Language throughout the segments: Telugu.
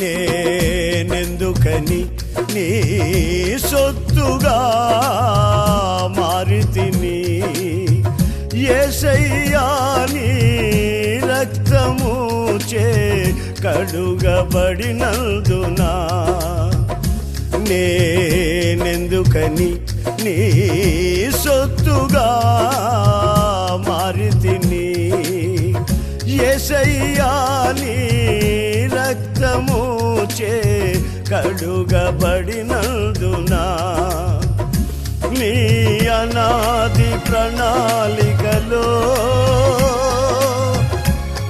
నేనెందుకని నీ సొత్తుగా మారితిని. ఏసయ్యా నీ రక్తము చే కడుగబడినందునా నేనెందుకని నీ సొత్తుగా మారితిని. ఎసయ్యా నీ రక్తము చే కడుగబడినందునా మీ అనాది ప్రణాళికలో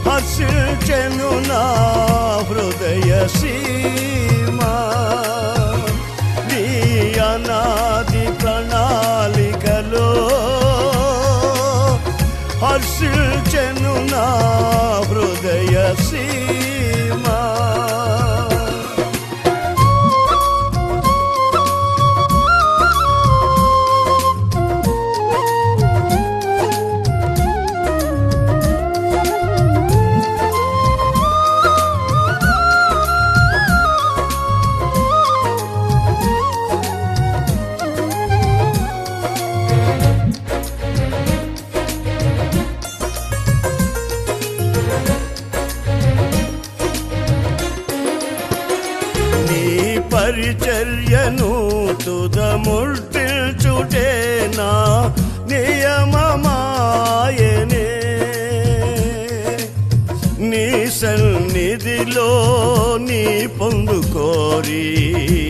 హసిల్చెను నా హృదయ సీమా. మీ అనాది ప్రణాళికలో హసిల్చెను నా హృదయ సీమా. నీ పరిచర్యను తుదముల్చుటే నా నియమమాయనే. నీ సన్నిధిలో నీ పొందుకోరీ